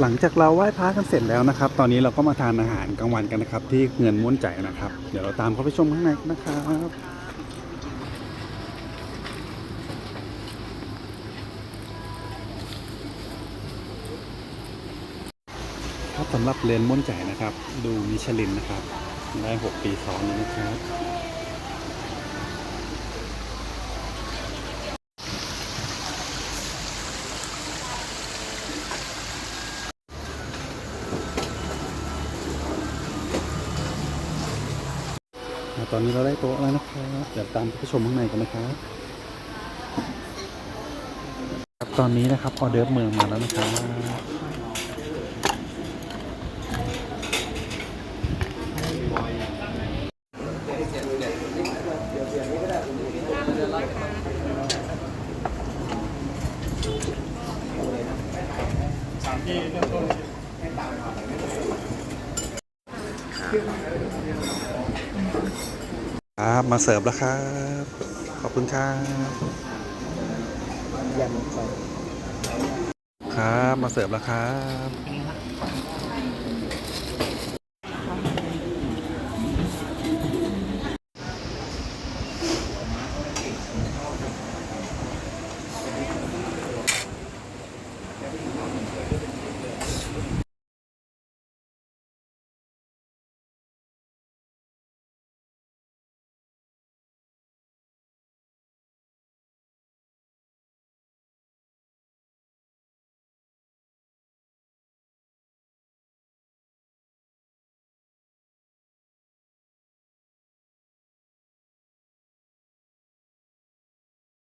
หลังจากเราไหว้พระกันเสร็จแล้วนะครับ ตอนนี้เราก็มาทานอาหารกลางวันกันนะครับ ที่เงินม้วนใจนะครับ เดี๋ยวเราตามเขาไปชมข้างในนะครับครับสำหรับเรียนม้วนใจนะครับ ดูมิชลินนะครับ ได้ 6 ปีซ้อนนะครับ ตอนนี้เราได้โต๊ะแล้วนะครับเดี๋ยวตามไปชมข้างในกันนะครับครับตอนนี้นะครับออเดิร์เมืองมาแล้วนะครับ ครับมาเสิร์ฟแล้วครับ ขอบคุณครับยำใส่ครับมาเสิร์ฟแล้วครับนไงครับ